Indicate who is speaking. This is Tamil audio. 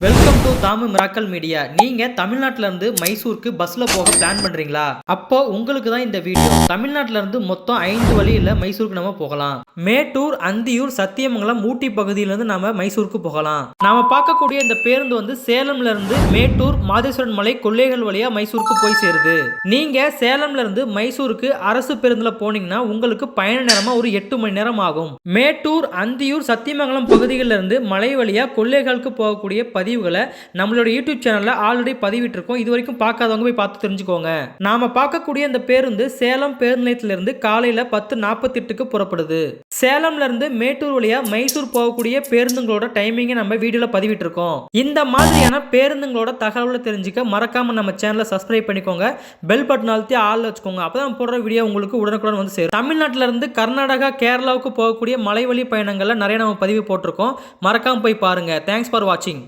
Speaker 1: Welcome to Dhamu miracle media. நீங்க தமிழ்நாட்டுல இருந்து மைசூருக்கு பஸ்ல போக பிளான் பண்றீங்களா? அப்போ உங்களுக்கு தான் இந்த வீடியோ. தமிழ்நாட்டுல இருந்து மொத்தம் ஐந்து வழியில மைசூருக்கு நம்ம போகலாம். மேட்டூர் அந்தியூர் சத்தியமங்கலம் ஊட்டி பகுதியில இருந்து நாம மைசூருக்கு போகலாம். நாம பார்க்கக்கூடிய இந்த பேருந்து வந்து சேலம்ல இருந்து மேட்டூர் மாதேஸ்வரன் மலை கொள்ளைகள் வழியா மைசூருக்கு போய் சேருது. நீங்க சேலம்ல இருந்து மைசூருக்கு அரசு பேருந்துல போனீங்கன்னா உங்களுக்கு பயண நேரமா ஒரு எட்டு மணி நேரம் ஆகும். மேட்டூர் அந்தியூர் சத்தியமங்கலம் பகுதிகளில் இருந்து மலை வழியா கொள்ளைகளுக்கு போகக்கூடிய பதிவுகளை நம்மளோட யூடியூப் சேனலில் ஆல்ரெடி பதிவிட்டிருக்கோம். இது வரைக்கும் பார்க்காதவங்க போய் பார்த்து தெரிஞ்சுக்கோங்க. நாம பார்க்கக்கூடிய இந்த பேருந்து சேலம் பேருந்து நிலையத்திலிருந்து காலையில் பத்து நாற்பத்தெட்டுக்கு புறப்படுது. சேலம்ல இருந்து மேட்டூர் வழியா மைசூர் போகக்கூடிய பேருந்துங்களோட டைமிங்கை நம்ம வீடியோவில் பதிவிட்டிருக்கோம். இந்த மாதிரியான பேருந்துங்களோட தகவலை தெரிஞ்சுக்க மறக்காம நம்ம சேனலை சப்ஸ்கிரைப் பண்ணிக்கோங்க. பெல் பட்டன் அழுத்தி ஆள் வச்சுக்கோங்க. அப்பதான் தான் போடுற வீடியோ உங்களுக்கு உடனுக்குடன் வந்து சேரும். தமிழ்நாட்டில இருந்து கர்நாடகா கேரளாவுக்கு போகக்கூடிய மலைவழி பயணங்களில் நிறைய நம்ம பதிவு போட்டிருக்கோம். மறக்காம போய் பாருங்க. தேங்க்ஸ் ஃபார் வாட்சிங்